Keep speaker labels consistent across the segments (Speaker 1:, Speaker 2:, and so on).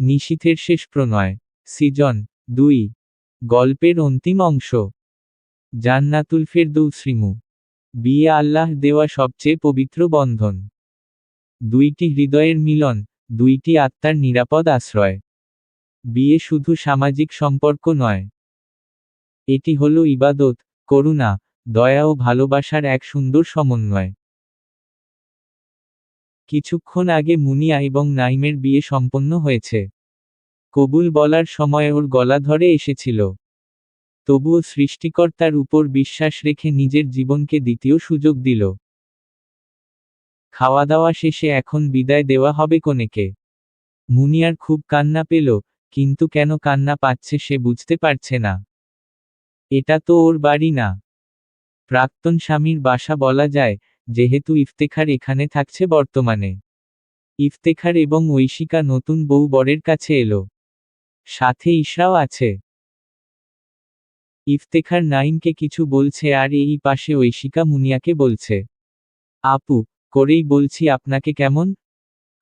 Speaker 1: নিশীথের শেষ প্রণয়। সিজন দুই। গল্পের অন্তিম অংশ। জান্নাতুল ফেরদৌসরিমু বিয়ে আল্লাহ দেওয়া সবচেয়ে পবিত্র বন্ধন। দুইটি হৃদয়ের মিলন, দুইটি আত্মার নিরাপদ আশ্রয়। বিয়ে শুধু সামাজিক সম্পর্ক নয়। এটি হলো ইবাদত, করুণা, দয়া ও ভালোবাসার এক সুন্দর সমন্বয়। কিছুক্ষণ আগে মুনিয়া এবং নাইমের বিয়ে সম্পন্ন হয়েছে। কবুল বলার সময় ওর গলা ধরে এসেছিল। তবুও সৃষ্টিকর্তার উপর বিশ্বাস রেখে নিজের জীবনকে দ্বিতীয় সুযোগ দিল। খাওয়া দাওয়া শেষে এখন বিদায় দেওয়া হবে কনেকে। মুনিয়ার খুব কান্না পেল, কিন্তু কেন কান্না পাচ্ছে সে বুঝতে পারছে না। এটা তো ওর বাড়ি না। প্রাক্তন স্বামীর বাসা বলা যায় যেহেতু ইফতেখার এখানে থাকছে বর্তমানে। ইফতেখার এবং ঐশিকা নতুন বউ বরের কাছে এলো। সাথে ইশরাও আছে। ইফতেখার নাইমকে কিছু বলছে আর এই পাশে ঐশিকা মুনিয়াকে বলছে। আপু, করেই বলছি আপনাকে কেমন?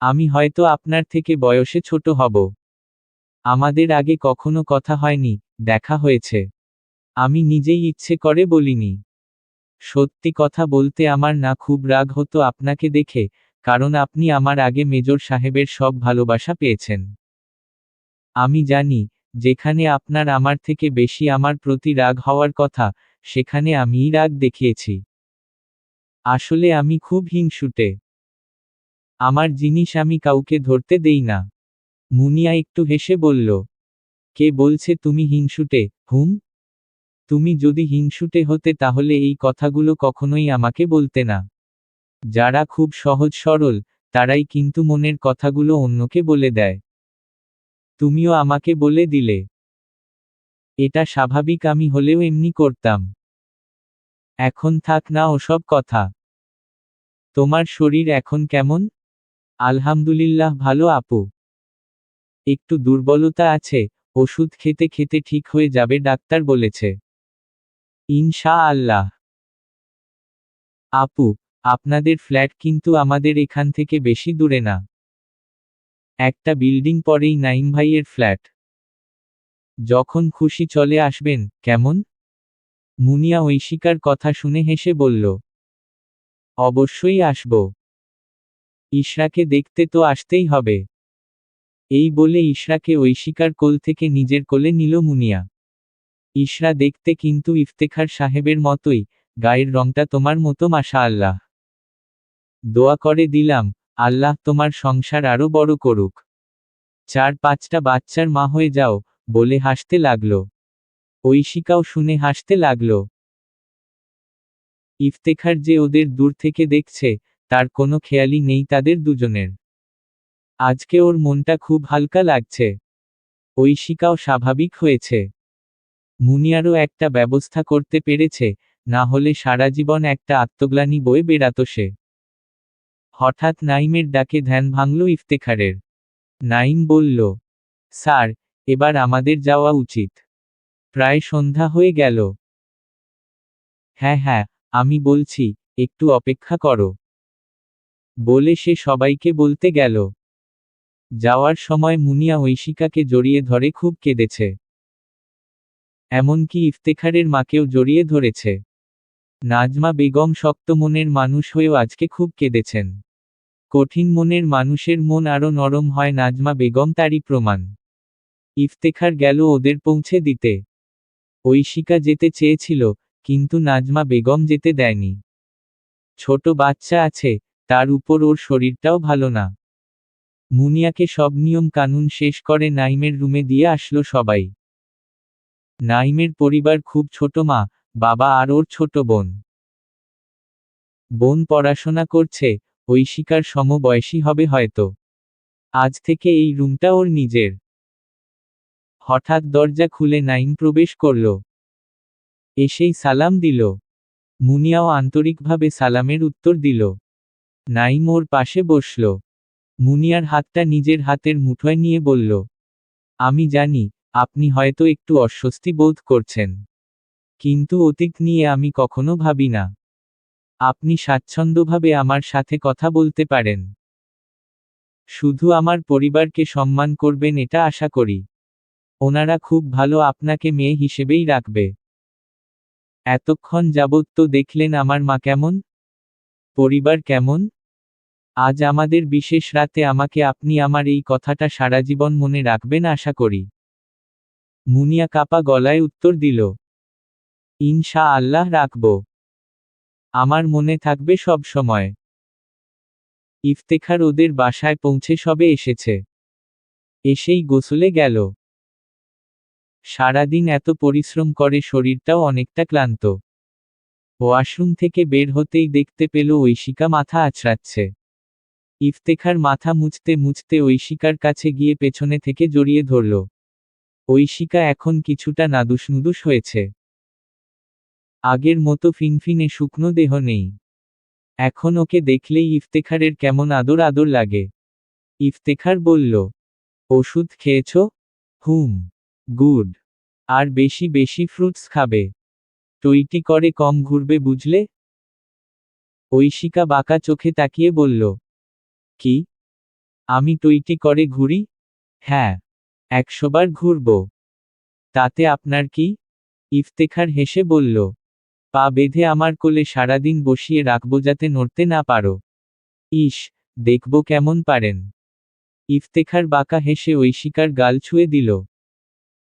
Speaker 1: আমি হয়তো আপনার থেকে বয়সে ছোট হব। আমাদের আগে কখনো কথা হয়নি, দেখা হয়েছে। আমি নিজেই ইচ্ছে করে বলিনি। সত্যি কথা বলতে আমার না খুব রাগ হতো আপনাকে দেখে, কারণ আপনি আমার আগে মেজর সাহেবের সব ভালোবাসা পেয়েছেন। আমি জানি, যেখানে আপনার আমার থেকে বেশি আমার প্রতি রাগ হওয়ার কথা, সেখানে আমিই রাগ দেখিয়েছি। আসলে আমি খুব হিংসুটে। আমার জিনিস আমি কাউকে ধরতে দেই না। মুনিয়া একটু হেসে বলল, কে বলছে তুমি হিংসুটে, হুম? তুমি যদি হিংসুটে হতে তাহলে এই কথাগুলো কখনোই আমাকে বলতে না। যারা খুব সহজ সরল, তারাই কিন্তু মনের কথাগুলো অন্যকে বলে দেয়। তুমিও আমাকে বলে দিলে। এটা স্বাভাবিক আমি হলেও এমনি করতাম। এখন থাক না ওসব কথা। তোমার শরীর এখন কেমন? আলহামদুলিল্লাহ ভালো আপু। একটু দুর্বলতা আছে, ওষুধ খেতে খেতে ঠিক হয়ে যাবে, ডাক্তার বলেছে। ইনশা আল্লাহ আপু, আপনাদের ফ্ল্যাট কিন্তু আমাদের এখান থেকে বেশি দূরে না। একটা বিল্ডিং পরেই নাইম ভাইয়ের ফ্ল্যাট। যখন খুশি চলে আসবেন, কেমন? মুনিয়া ঐশিকার কথা শুনে হেসে বলল, অবশ্যই আসব। ইশরাকে দেখতে তো আসতেই হবে। এই বলে ইশরাকে ঐশিকার কোল থেকে নিজের কোলে নিল মুনিয়া। ইশরা দেখতে কিন্তু ইফতেখার সাহেবের মতোই, গায়ের রংটা তোমার মতো মাশা আল্লাহ দোয়া করে দিলাম, আল্লাহ তোমার সংসার আরও বড় করুক। চার পাঁচটা বাচ্চার মা হয়ে যাও, বলে হাসতে লাগল। ঐশিকাও শুনে হাসতে লাগল। ইফতেখার যে ওদের দূর থেকে দেখছে, তার কোনো খেয়ালই নেই তাদের দুজনের। আজকে ওর মনটা খুব হালকা লাগছে। ঐশিকাও স্বাভাবিক হয়েছে। মুনিয়ারও একটা ব্যবস্থা করতে পেরেছে, না হলে সারা জীবন একটা আত্মগ্লানি বয়ে বেড়াত সে। হঠাৎ নাইমের ডাকে ধ্যান ভাঙল ইফতেখারের। নাইম বলল, স্যার, এবার আমাদের যাওয়া উচিত। প্রায় সন্ধ্যা হয়ে গেল। হ্যাঁ হ্যাঁ আমি বলছি, একটু অপেক্ষা করো। বলে সে সবাইকে বলতে গেল। যাওয়ার সময় মুনিয়া ঐশিকাকে জড়িয়ে ধরে খুব কেঁদেছে। এমনকি ইফতেখারের মাকেও জড়িয়ে ধরেছে। নাজমা বেগম শক্ত মনের মানুষ হয়েও আজকে খুব কেঁদেছেন। কঠিন মনের মানুষের মন আরও নরম হয় নাজমা বেগম তারই প্রমাণ। ইফতেখার গেল ওদের পৌঁছে দিতে। ঐশিকা যেতে চেয়েছিল, কিন্তু নাজমা বেগম যেতে দেয়নি। ছোট বাচ্চা আছে, তার উপর ওর শরীরটাও ভালো না। মুনিয়াকে সব নিয়ম কানুন শেষ করে নাইমের রুমে দিয়ে আসলো সবাই। নাইমের পরিবার খুব ছোট মা, বাবা আর ওর ছোট বোন। বোন পড়াশোনা করছে ঐশিকার সমবয়সী হবে হয়তো। আজ থেকে এই রুমটা ওর নিজের। হঠাৎ দরজা খুলে নাইম প্রবেশ করল। এসেই সালাম দিল। মুনিয়াও আন্তরিকভাবে সালামের উত্তর দিল। নাইম ওর পাশে বসল। মুনিয়ার হাতটা নিজের হাতের মুঠোয় নিয়ে বলল, আমি জানি আপনি হয়তো একটু অস্বস্তি বোধ করছেন। কিন্তু অতীত নিয়ে আমি কখনো ভাবি না। আপনি স্বাচ্ছন্দ্যভাবে আমার সাথে কথা বলতে পারেন। শুধু আমার পরিবারকে সম্মান করবেন এটা আশা করি। ওনারা খুব ভালো আপনাকে মেয়ে হিসেবেই রাখবে। এতক্ষণ যাবৎ তো দেখলেন আমার মা কেমন? পরিবার কেমন? আজ আমাদের বিশেষ রাতে আমাকে আপনি আমার এই কথাটা সারা জীবন মনে রাখবেন আশা করি। মুনিয়া কাপা গলায় উত্তর দিল ইনশা আল্লাহ রাখব। আমার মনে থাকবে সব সময়। ইফতেখার ওদের বাসায় পৌঁছে সবে এসেছে। এসেই গোসলে গেল। সারাদিন এত পরিশ্রম করে শরীরটাও অনেকটা ক্লান্ত। ওয়াশরুম থেকে বের হতেই দেখতে পেল ঐশিকা মাথা আছড়াচ্ছে। ইফতেখার মাথা মুছতে মুছতে ঐশিকার কাছে গিয়ে পেছনে থেকে জড়িয়ে ধরল। ঐশিকা এখন কিছুটা নাদুস হয়েছে। আগের মতো ফিনফিনে শুকনো দেহ নেই। এখন ওকে দেখলেই ইফতেখারের কেমন আদর আদর লাগে। ইফতেখার বলল, ওষুধ খেয়েছ? হুম, গুড। আর বেশি বেশি ফ্রুটস খাবে। টইটি করে কম ঘুরবে বুঝলে? ঐশিকা বাঁকা চোখে তাকিয়ে বলল, কি? আমি টইটি করে ঘুরি? হ্যাঁ। একশোবার ঘুরব। তাতে আপনার কি? ইফতেখার হেসে বলল, পা বেঁধে আমার কোলে সারাদিন বসিয়ে রাখব যাতে নড়তে না পারো। ইস, দেখব কেমন পারেন। ইফতেখার বাঁকা হেসে ঐশিকার গাল ছুঁয়ে দিল।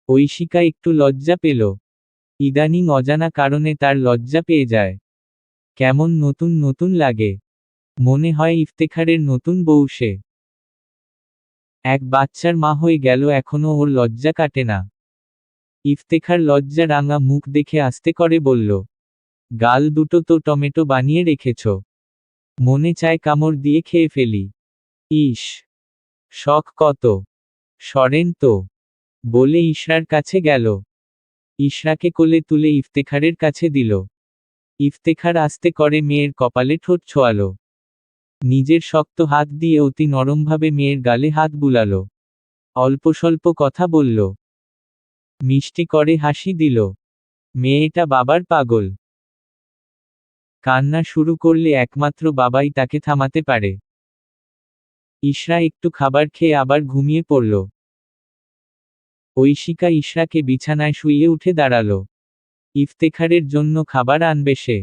Speaker 1: ঐশিকা একটু লজ্জা পেল। ইদানিং অজানা কারণে তার লজ্জা পেয়ে যায়। কেমন নতুন নতুন লাগে। মনে হয় ইফতেখারের নতুন বউ সে। এক বাচ্চার মা হয়ে গেল, এখনও ওর লজ্জা কাটে না। ইফতেখার লজ্জা রাঙা মুখ দেখে আস্তে করে বলল, গাল দুটো তো টমেটো বানিয়ে রেখেছ। মনে চায় কামড় দিয়ে খেয়ে ফেলি। ইস, শখ কত। সরেন তো। বলে ইশরার কাছে গেল। ইশরাকে কোলে তুলে ইফতেখারের কাছে দিল। ইফতেখার আস্তে করে মেয়ের কপালে ঠোঁট ছোয়ালো। নিজের শক্ত হাত দিয়ে অতি নরমভাবে মেয়ের গালে হাত বুলাল। অল্প স্বল্প কথা বলল। মিষ্টি করে হাসি দিল। মেয়েটা বাবার পাগল। কান্না শুরু করলে একমাত্র বাবাই তাকে থামাতে পারে। ইশরা একটু খাবার খেয়ে আবার ঘুমিয়ে পড়ল। ঐশিকা ইশরাকে বিছানায় শুইয়ে উঠে দাঁড়াল। ইফতেখারের জন্য খাবার আনবে সে।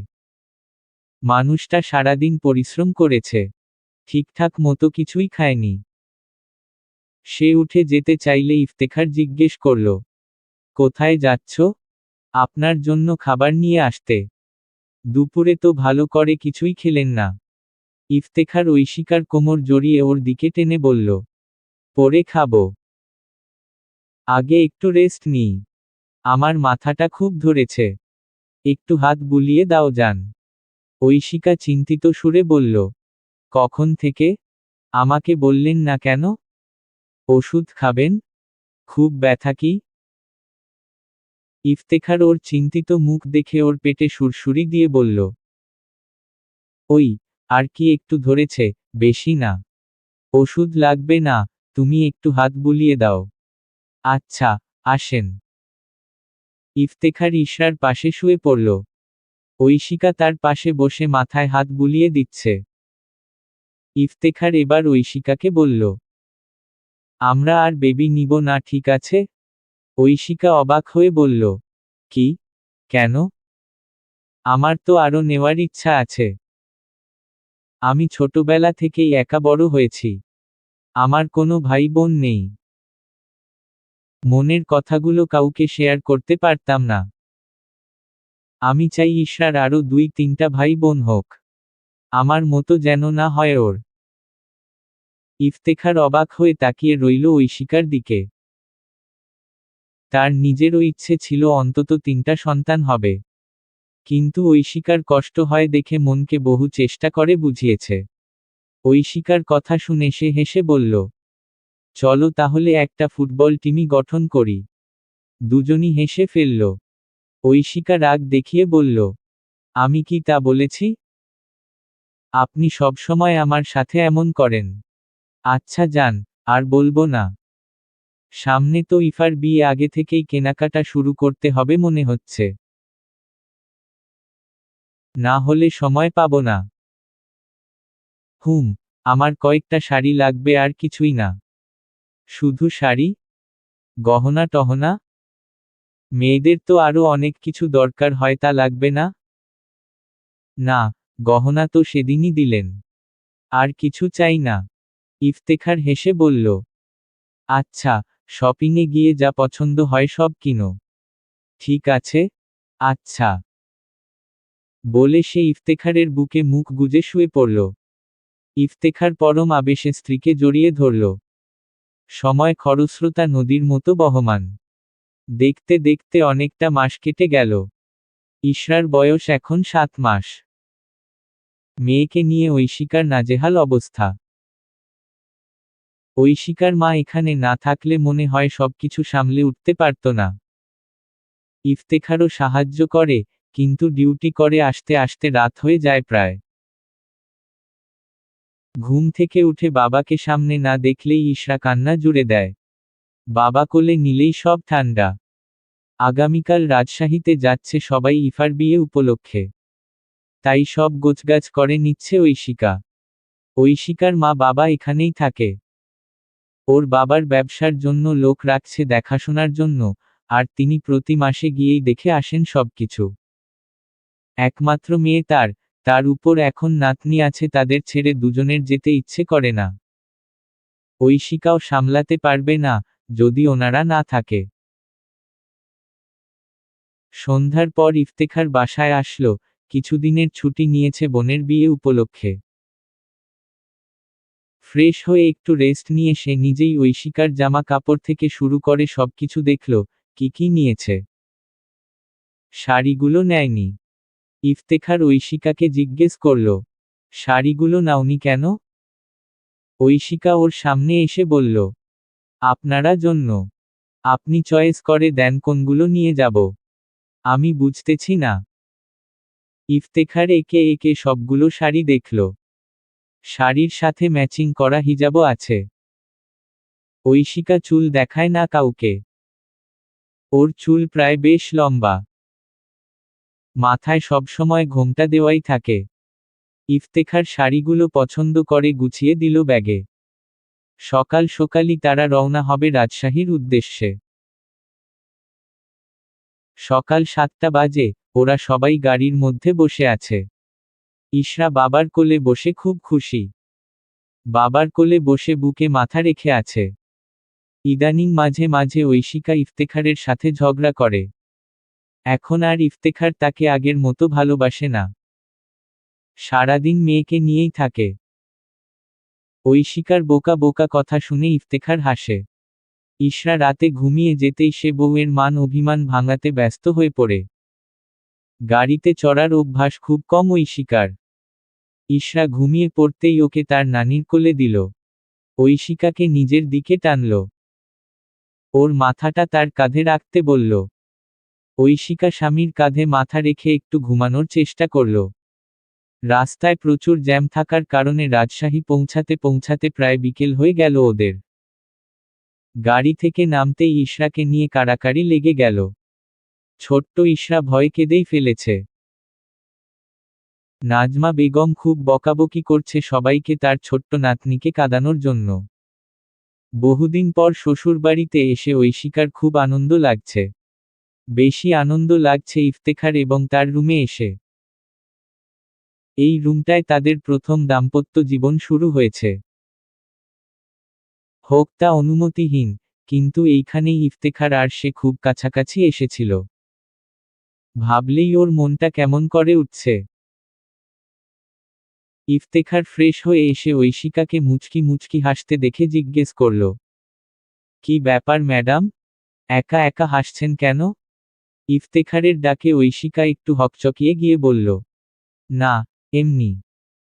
Speaker 1: মানুষটা সারাদিন পরিশ্রম করেছে। ঠিকঠাক মতো কিছুই খায়নি। সে উঠে যেতে চাইলে ইফতেখার জিজ্ঞেস করল, কোথায় যাচ্ছ? আপনার জন্য খাবার নিয়ে আসতে। দুপুরে তো ভালো করে কিছুই খেলেন না। ইফতেখার ঐশিকার কোমর জড়িয়ে ওর দিকে টেনে বলল, পরে খাব। আগে একটু রেস্ট নিই। আমার মাথাটা খুব ধরেছে। একটু হাত বুলিয়ে দাও যান। ঐশিকা চিন্তিত সুরে বলল, কখন থেকে? আমাকে বললেন না কেন? ওষুধ খাবেন? খুব ব্যথা কি? ইফতেখার ওর চিন্তিত মুখ দেখে ওর পেটে সুরসুরি দিয়ে বলল, ওই, আর কি একটু ধরেছে, বেশি না। ওষুধ লাগবে না, তুমি একটু হাত বুলিয়ে দাও। আচ্ছা আসেন। ইফতেখার ইশরার পাশে শুয়ে পড়ল। ঐশিকা তার পাশে বসে মাথায় হাত বুলিয়ে দিচ্ছে। ইফতেখার এবার ঐশিকাকে বলল, আমরা আর বেবি নিব না, ঠিক আছে? ঐশিকা অবাক হয়ে বলল, কি? কেন? আমার তো আরও নেওয়ার ইচ্ছা আছে। আমি ছোটবেলা থেকেই একা বড় হয়েছি। আমার কোনো ভাই বোন নেই। মনের কথাগুলো কাউকে শেয়ার করতে পারতাম না। আমি চাই ইশরার আরও দুই তিনটা ভাই বোন হোক। আমার মতো যেন না হয় ওর। ইফতেখার অবাক হয়ে তাকিয়ে রইল ঐশিকার দিকে। তার নিজেরও ইচ্ছে ছিল অন্তত তিনটা সন্তান হবে। কিন্তু ঐশিকার কষ্ট হয় দেখে মনকে বহু চেষ্টা করে বুঝিয়েছে। ঐশিকার কথা শুনে সে হেসে বলল, চলো তাহলে একটা ফুটবল টিমই গঠন করি। দুজনই হেসে ফেলল ঐশিকা রাগ দেখিয়ে বলল, আমি কি তা বলেছি? আপনি সবসময় আমার সাথে এমন করেন। আচ্ছা যান, আর বলব না। সামনে তো ইফার বিয়ে আগে থেকেই কেনাকাটা শুরু করতে হবে মনে হচ্ছে। না হলে সময় পাব না। হুম, আমার কয়েকটা শাড়ি লাগবে আর কিছুই না। শুধু শাড়ি, গহনা টহনা মেয়েদের তো আরও অনেক কিছু দরকার, হয় তা লাগবে না? না, গহনা তো সেদিনই দিলেন। আর কিছু চাই না। ইফতেখার হেসে বলল আচ্ছা শপিংয়ে গিয়ে যা পছন্দ হয় সব কিনো। ঠিক আছে? আচ্ছা। বলে সে ইফতেখারের বুকে মুখ গুজে শুয়ে পড়ল। ইফতেখার পরম আবেশে স্ত্রীকে জড়িয়ে ধরল। সময় খরস্রোতা নদীর মতো বহমান। দেখতে দেখতে অনেকটা মাস কেটে গেল। ইশরার বয়স এখন সাত মাস। মেয়েকে নিয়ে ঐশিকার নাজেহাল অবস্থা। ঐশিকার মা এখানে না থাকলে মনে হয় সবকিছু সামলে উঠতে পারত না। ইফতেখারও সাহায্য করে, কিন্তু ডিউটি করে আসতে আসতে রাত হয়ে যায় প্রায়। ঘুম থেকে উঠে বাবাকে সামনে না দেখলেই ইশরা কান্না জুড়ে দেয়। বাবা কোলে নিলেই সব ঠান্ডা। আগামীকাল রাজশাহীতে যাচ্ছে সবাই ইফার বিয়ে উপলক্ষে। তাই সব গোছগাছ করে নিচ্ছে ঐশিকা। ঐশিকার মা বাবা এখানেই থাকে। ওর বাবার ব্যবসার জন্য লোক রাখছে দেখাশোনার জন্য, আর তিনি প্রতি মাসে গিয়েই দেখে আসেন সবকিছু। একমাত্র মেয়ে তার তার উপর এখন নাতনি আছে তাদের ছেড়ে দুজনের যেতে ইচ্ছে করে না। ঐশিকাও সামলাতে পারবে না যদি ওনারা না থাকে। সন্ধ্যার পর ইফতেখার বাসায় আসলো, কিছুদিনের ছুটি নিয়েছে বোনের বিয়ে উপলক্ষে। ফ্রেশ হয়ে একটু রেস্ট নিয়ে সে নিজেই ঐশিকার জামা কাপড় থেকে শুরু করে সবকিছু দেখল, কি কি নিয়েছে। শাড়িগুলো নেয়নি। ইফতেখার ঐশিকাকে জিজ্ঞেস করল, শাড়িগুলো নাওনি কেন? ঐশিকা ওর সামনে এসে বলল আপনারা জন্য। আপনি চয়েস করে দেন কোনগুলো নিয়ে যাব। আমি বুঝতেছি না। ইফতেখার একে একে সবগুলো শাড়ি দেখল। শাড়ির সাথে ম্যাচিং করা হিজাবও আছে। ঐশিকা চুল দেখায় না কাউকে। ওর চুল প্রায় বেশ লম্বা। মাথায় সবসময় ঘোমটা দেওয়াই থাকে। ইফতেখার শাড়িগুলো পছন্দ করে গুছিয়ে দিল ব্যাগে। সকাল সকালই তারা রওনা হবে রাজশাহীর উদ্দেশ্যে। সকাল সাতটা বাজে, ওরা সবাই গাড়ির মধ্যে বসে আছে। ইশরা বাবার কোলে বসে খুব খুশি। বাবার কোলে বসে বুকে মাথা রেখে আছে। ইদানিং মাঝে মাঝে ঐশিকা ইফতেখারের সাথে ঝগড়া করে। এখন আর ইফতেখার তাকে আগের মতো ভালোবাসে না। সারাদিন মেয়েকে নিয়েই থাকে। ঐশিকার বোকা বোকা কথা শুনে ইফতেখার হাসে। ইশরা রাতে ঘুমিয়ে যেতেই সে বউয়ের মান অভিমান ভাঙাতে ব্যস্ত হয়ে পড়ে। গাড়িতে চড়ার অভ্যাস খুব কম ঐশিকার। ইশরা ঘুমিয়ে পড়তেই ওকে তার নানির কোলে দিল। ঐশিকাকে নিজের দিকে টানল। ওর মাথাটা তার কাঁধে রাখতে বলল। ঐশিকা স্বামীর কাঁধে মাথা রেখে একটু ঘুমানোর চেষ্টা করল। রাস্তায় প্রচুর জ্যাম থাকার কারণে রাজশাহী পৌঁছাতে পৌঁছাতে প্রায় বিকেল হয়ে গেল ওদের। গাড়ি থেকে নামতেই ইশরাকে নিয়ে কাড়াকাড়ি লেগে গেল। ছোট্ট ইশরা ভয় কেঁদেই ফেলেছে। নাজমা বেগম খুব বকাবকি করছে সবাইকে তার ছোট্ট নাতনিকে কাঁদানোর জন্য। বহুদিন পর শ্বশুরবাড়িতে এসে ঐশিকার খুব আনন্দ লাগছে। বেশি আনন্দ লাগছে ইফতেখার এবং তার রুমে এসে। এই রুমটায় তাদের প্রথম দাম্পত্য জীবন শুরু হয়েছে। হোক, তা অনুমতিহীন, কিন্তু এইখানেই ইফতেখার আর সে খুব কাছাকাছি এসেছিল। ভাবলেই ওর মনটা কেমন করে উঠছে। ইফতেখার ফ্রেশ হয়ে এসে ঐশিকাকে মুচকি মুচকি হাসতে দেখে জিজ্ঞেস করল, কি ব্যাপার ম্যাডাম? একা একা হাসছেন কেন? ইফতেখারের ডাকে ঐশিকা একটু হকচকিয়ে গিয়ে বলল, না এমনি।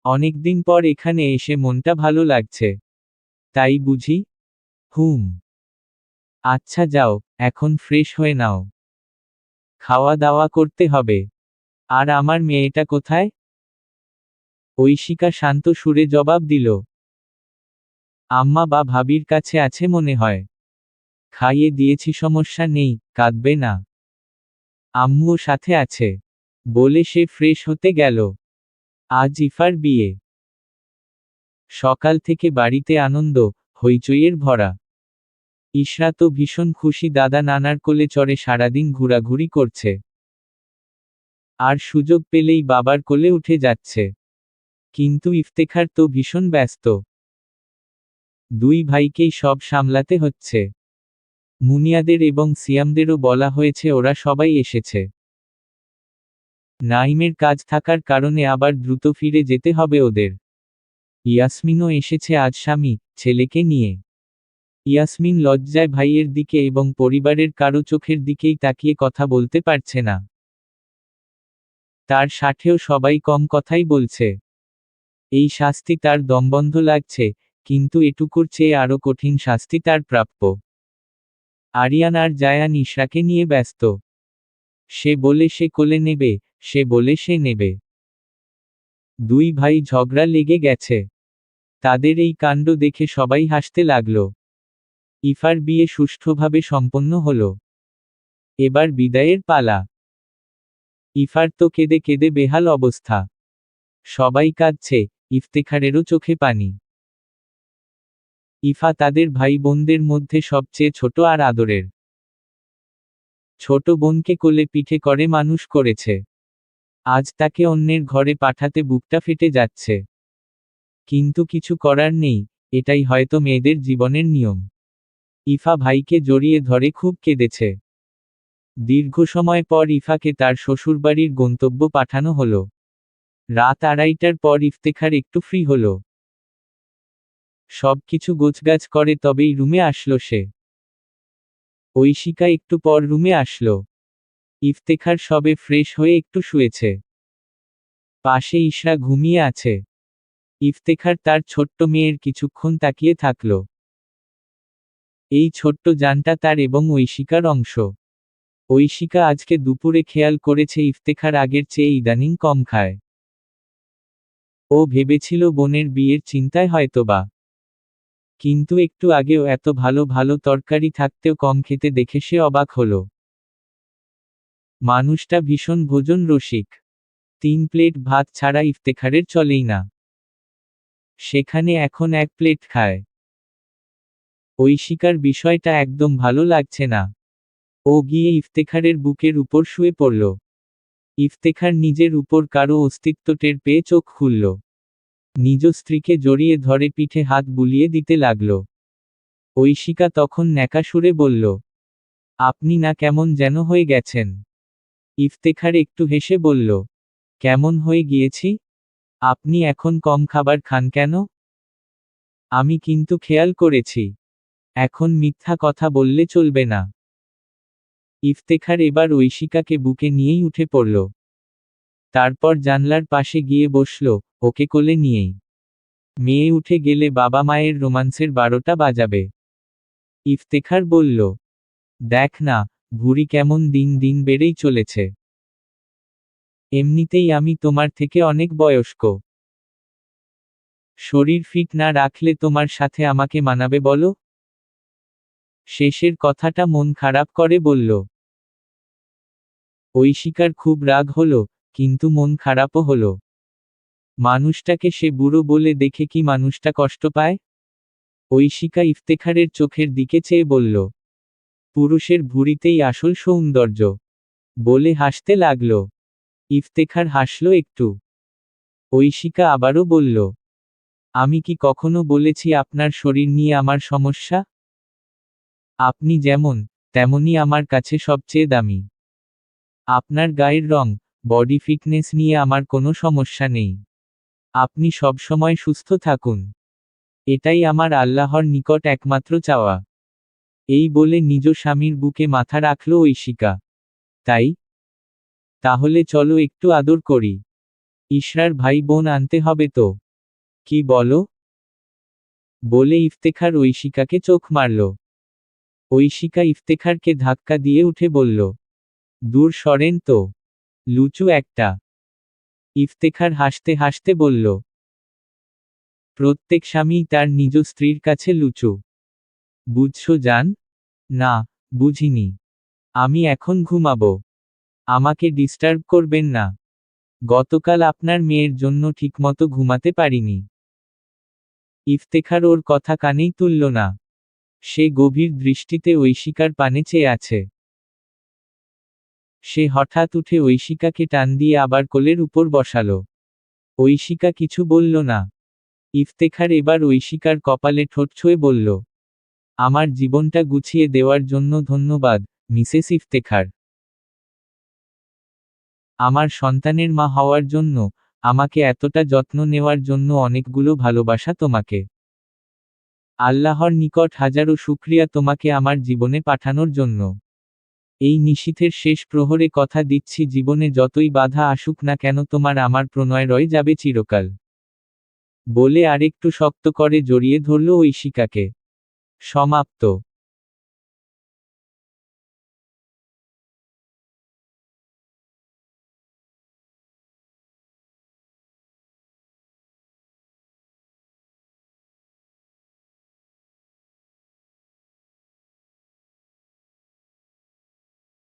Speaker 1: অনেকদিন পর এখানে এসে মনটা ভালো লাগছে। তাই বুঝি? হুম। আচ্ছা যাও, এখন ফ্রেশ হয়ে নাও। খাওয়া দাওয়া করতে হবে। আর আমার মেয়েটা কোথায়? ঐশিকা শান্ত সুরে জবাব দিল। আম্মা বা ভাবির কাছে আছে মনে হয়। খাইয়ে দিয়েছি, সমস্যা নেই, কাঁদবে না। আম্মুও সাথে আছে। বলে সে ফ্রেশ হতে গেল। আজ ইফার বিয়ে। সকাল থেকে বাড়িতে আনন্দ, হইচইয়ের ভরা। ইশরা তো ভীষণ খুশি দাদা নানার কোলে চড়ে সারাদিন ঘোরাঘুরি করছে। আর সুযোগ পেলেই বাবার কোলে উঠে যাচ্ছে। কিন্তু ইফতেখার তো ভীষণ ব্যস্ত। দুই ভাইকেই সব সামলাতে হচ্ছে। মুনিয়াদের এবং সিয়ামদেরও বলা হয়েছে ওরা সবাই এসেছে। নাইমের কাজ থাকার কারণে আবার দ্রুত ফিরে যেতে হবে ওদের। ইয়াসমিনও এসেছে আজ স্বামী, ছেলেকে নিয়ে। ইয়াসমিন লজ্জায় ভাইয়ের দিকে এবং পরিবারের কারও চোখের দিকেই তাকিয়ে কথা বলতে পারছে না। তার সাথেও সবাই কম কথাই বলছে। এই শাস্তি তার দমবন্ধ লাগছে, কিন্তু এটুকুর চেয়ে আরও কঠিন শাস্তি তার প্রাপ্য। আরিয়ান আর জায়ান ইশরাকে নিয়ে ব্যস্ত। সে বলে সে কোলে নেবে সে বলে সে নেবে। দুই ভাই ঝগড়া লেগে গেছে। তাদের এই কাণ্ড দেখে সবাই হাসতে লাগল। ইফার বিয়ে সুষ্ঠুভাবে সম্পন্ন হল। এবার বিদায়ের পালা। ইফার তো কেঁদে কেঁদে বেহাল অবস্থা। সবাই কাঁদছে, ইফতেখারেরও চোখে পানি। ইফা তাদের ভাই বোনদের মধ্যে সবচেয়ে ছোট আর আদরের। ছোট বোনকে কোলে পিঠে করে মানুষ করেছে। আজ তাকে অন্যের ঘরে পাঠাতে বুকটা ফেটে যাচ্ছে। কিন্তু কিছু করার নেই, এটাই হয়তো মেয়েদের জীবনের নিয়ম। ইফা ভাইকে জড়িয়ে ধরে খুব কেঁদেছে। দীর্ঘ সময় পর ইফাকে তার শ্বশুরবাড়ির গন্তব্য পাঠানো হলো। রাত আড়াইটার পর ইফতেখার একটু ফ্রি হলো। সব কিছু গোছগাছ করে তবেই রুমে আসলো সে। ঐশিকা একটু পর রুমে আসলো। ইফতেখার সবে ফ্রেশ হয়ে একটু শুয়েছে। পাশে ইশরা ঘুমিয়ে আছে। ইফতেখার তার ছোট্ট মেয়ের কিছুক্ষণ তাকিয়ে থাকল। এই ছোট্ট যানটা তার এবং ঐশিকার অংশ। ঐশিকা আজকে দুপুরে খেয়াল করেছে ইফতেখার আগের চেয়ে ইদানিং কম খায়। ও ভেবেছিল বোনের বিয়ের চিন্তায় হয়তোবা। কিন্তু একটু আগেও এত ভালো ভালো তরকারি থাকতেও কম খেতে দেখে সে অবাক হল। মানুষটা ভীষণ ভোজন রসিক। তিন প্লেট ভাত ছাড়া ইফতেখারের চলেই না। সেখানে এখন এক প্লেট খায়। ঐশিকার বিষয়টা একদম ভালো লাগছে না। ও গিয়ে ইফতেখারের বুকের উপর শুয়ে পড়ল। ইফতেখার নিজের উপর কারও অস্তিত্ব টের পেয়ে চোখ খুলল। নিজ স্ত্রীকে জড়িয়ে ধরে পিঠে হাত বুলিয়ে দিতে লাগল। ঐশিকা তখন ন্যাকা সুরে বলল, আপনি না কেমন যেন হয়ে গেছেন। ইফতেখার একটু হেসে বলল, কেমন হয়ে গিয়েছি? আপনি এখন কম খাবার খান কেন? আমি কিন্তু খেয়াল করেছি, এখন মিথ্যা কথা বললে চলবে না। ইফতেখার এবার ঐশিকাকে বুকে নিয়েই উঠে পড়ল। তারপর জানলার পাশে গিয়ে বসল, ওকে কোলে নিয়েই। মেয়ে উঠে গেলে বাবা মায়ের রোমান্সের বারোটা বাজাবে। ইফতেখার বলল, দেখ না ভুড়ি কেমন দিন দিন বেড়েই চলেছে। এমনিতেই আমি তোমার থেকে অনেক বয়স্ক। শরীর ফিট না রাখলে তোমার সাথে আমাকে মানাবে বলো? শেষের কথাটা মন খারাপ করে বলল। ঐশিকার খুব রাগ হলো, কিন্তু মন খারাপও হলো। মানুষটাকে সে বুড়ো বলে দেখে কি মানুষটা কষ্ট পায়? ঐশিকা ইফতেখারের চোখের দিকে চেয়ে বলল পুরুষের ভুঁড়িতেই আসল সৌন্দর্য। বলে হাসতে লাগল। ইফতেখার হাসল একটু। ঐশিকা আবারও বলল, আমি কি কখনো বলেছি আপনার শরীর নিয়ে আমার সমস্যা? আপনি যেমন তেমনই আমার কাছে সবচেয়ে দামি। আপনার গায়ের রং, বডি ফিটনেস নিয়ে আমার কোনো সমস্যা নেই। আপনি সবসময় সুস্থ থাকুন। এটাই আমার আল্লাহর নিকট একমাত্র চাওয়া। এই বলে নিজ স্বামীর বুকে মাথা রাখল ঐশিকা। তাই? তাহলে চলো একটু আদর করি। ইশরার ভাই বোন আনতে হবে তো। কি বলো? বলে ইফতেখার ঐশিকাকে চোখ মারল। ঐশিকা ইফতেখারকে ধাক্কা দিয়ে উঠে বলল, দূর সরেন তো, লুচু একটা। ইফতেখার হাসতে হাসতে বলল, প্রত্যেক স্বামী তার নিজ স্ত্রীর কাছে লুচু। বুঝছ, জান? না, বুঝিনি। আমি এখন ঘুমাবো। আমাকে ডিস্টার্ব করবেন না। গতকাল আপনার মেয়ের জন্য ঠিকমতো ঘুমাতে পারিনি। ইফতেখার ওর কথা কানেই তুলল না। সে গভীর দৃষ্টিতে ঐশিকার পানে চেয়ে আছে। সে হঠাৎ উঠে ঐশিকাকে টান দিয়ে আবার কোলের উপর বসালো। ঐশিকা কিছু বলল না। ইফতেখার এবার ঐশিকার কপালে ঠোঁট ছুঁয়ে বলল আমার জীবনটা গুছিয়ে দেওয়ার জন্য ধন্যবাদ, মিসেস ইফতেখার। আমার সন্তানের মা হওয়ার জন্য, আমাকে এতটা যত্ন নেওয়ার জন্য অনেকগুলো ভালোবাসা তোমাকে। আল্লাহর নিকট হাজারো শুক্রিয়া তোমাকে আমার জীবনে পাঠানোর জন্য। এই নিশীথের শেষ প্রহরে কথা দিচ্ছি, জীবনে যতই বাধা আসুক না কেন তোমার আমার প্রণয় রয়ে যাবে চিরকাল। বলে আরেকটু শক্ত করে জড়িয়ে ধরল ঐশিকাকে। সমাপ্ত।